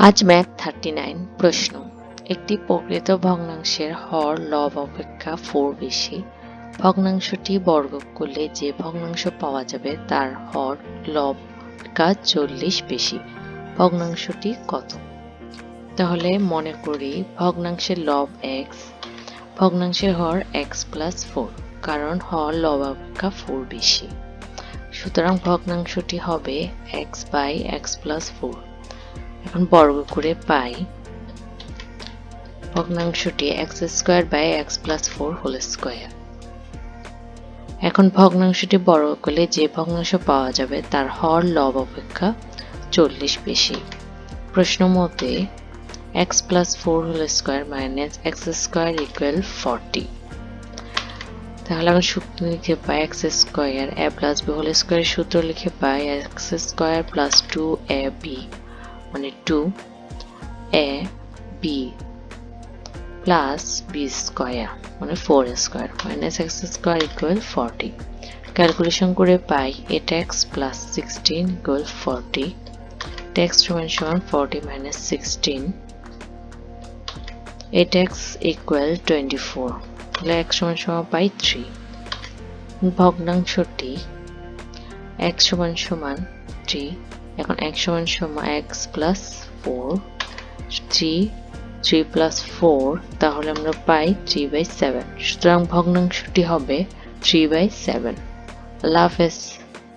আজ math thirty nine, প্রশ্ন। একটি প্রকৃত ভগ্নাংশের হর লব অপেক্ষা ফোর বেশি। ভগ্নাংশটি বর্গ করলে যে ভগ্নাংশ পাওয়া যাবে তার হর লব অপেক্ষা চল্লিশ বেশি। ভগ্নাংশটি কত? তাহলে মনে করি ভগ্নাংশের লব এক্স ভগ্নাংশের হর এক্স প্লাস ফোর কারণ হর লব অপেক্ষা ফোর বেশি। সুতরাং ভগ্নাংশটি হবে x by x plus four এখন বর্গ করে পাই। ভগ্নাংশটি x square by x plus four whole square এখন ভগ্নাংশটি বর্গ করলে যে ভগ্নাংশ পাওয়া যাবে তার হর লব অপেক্ষা চল্লিশ বেশি। প্রশ্ন মতে x plus four whole square minus x square equal forty তাহলে আমরা সূত্র লিখে পাই x square a plus b whole স্কোয়ারের সূত্র লিখে পাই x square plus two a b মানে two a b plus b square মানে four square minus x square equal forty calculation করে পাই, এটা x plus sixteen equal forty text সমান সমান ফর্টি মাইনাস সিক্সটিন এটা এক্স ইকুয়াল টোয়েন্টি ফোর এক সমান সমান পাই থ্রি ভগ্নাংশটি এক সমান সমান থ্রি এখন এক সমান সমান x plus four three three plus four তাহলে আমরা পাই থ্রি বাই সেভেন সুতরাং ভগ্নাংশটি হবে থ্রি বাই সেভেন লাভ